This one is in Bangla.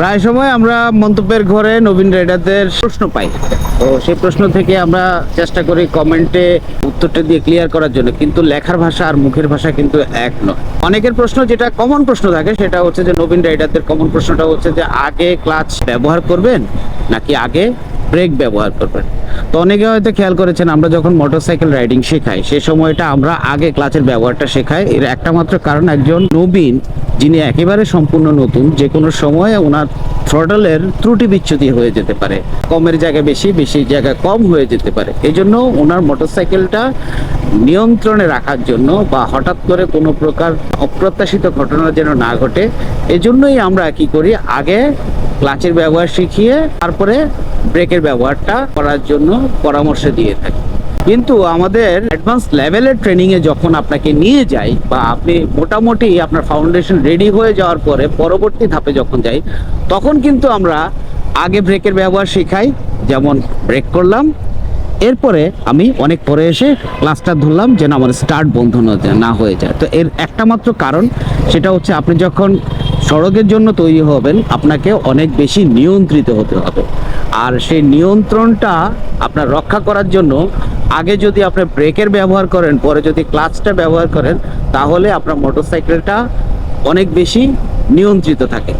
প্রায় সময় আমরা মন্তব্যের ঘরে নবীন রাইডারদের প্রশ্ন পাই। তো সেই প্রশ্ন থেকে আমরা চেষ্টা করি কমেন্টে উত্তরটা দিয়ে ক্লিয়ার করার জন্য, কিন্তু লেখার ভাষা আর মুখের ভাষা কিন্তু এক নয়। অনেকের প্রশ্ন যেটা কমন প্রশ্ন থাকে, সেটা হচ্ছে যে নবীন রাইডারদের কমন প্রশ্নটা হচ্ছে যে আগে ক্লাচ ব্যবহার করবেন নাকি আগে ব্রেক ব্যবহার করবেন। তো অনেকে হয়তো খেয়াল করেছেন, আমরা যখন মোটরসাইকেল রাইডিং শেখাই, সে সময়টা আমরা আগে ক্লাচের ব্যবহারটা শেখাই। এর একটা মাত্র কারণ, একজন নবীন, যিনি একেবারে সম্পূর্ণ নতুন, যে কোনো সময়ে ওনার থ্রটলের ত্রুটি বিচ্যুতি হয়ে যেতে পারে। কমের জায়গায় বেশি বেশি জায়গায় কম হয়ে যেতে পারে। এই জন্য ওনার মোটরসাইকেলটা নিয়ন্ত্রণে রাখার জন্য বা হঠাৎ করে কোনো প্রকার অপ্রত্যাশিত ঘটনা যেন না ঘটে, এজন্যই আমরা কি করি, আগে ক্লাচের ব্যবহার শিখিয়ে, তারপরে ব্রেকের ব্যবহারটা করার জন্য পরামর্শ দিয়ে থাকি। কিন্তু আমাদের অ্যাডভান্স লেভেলের ট্রেনিংয়ে যখন আপনাকে নিয়ে যাই বা আপনি মোটামুটি আপনার ফাউন্ডেশন রেডি হয়ে যাওয়ার পরে পরবর্তী ধাপে যখন যাই, তখন কিন্তু আমরা আগে ব্রেকের ব্যবহার শেখাই, যেমন ব্রেক করলাম, এরপরে আমি অনেক পরে এসে ক্লাসটা ধরলাম যেন আমার স্টার্ট বন্ধ না হয়ে যায়। তো এর একটা মাত্র কারণ, সেটা হচ্ছে আপনি যখন সড়কের জন্য তৈরি হবেন, আপনাকে অনেক বেশি নিয়ন্ত্রিত হতে হবে। আর সেই নিয়ন্ত্রণটা আপনার রক্ষা করার জন্য আগে যদি আপনি ব্রেকের ব্যবহার করেন, পরে যদি ক্লাচটা ব্যবহার করেন, তাহলে আপনার মোটরসাইকেলটা অনেক বেশি নিয়ন্ত্রিত থাকে।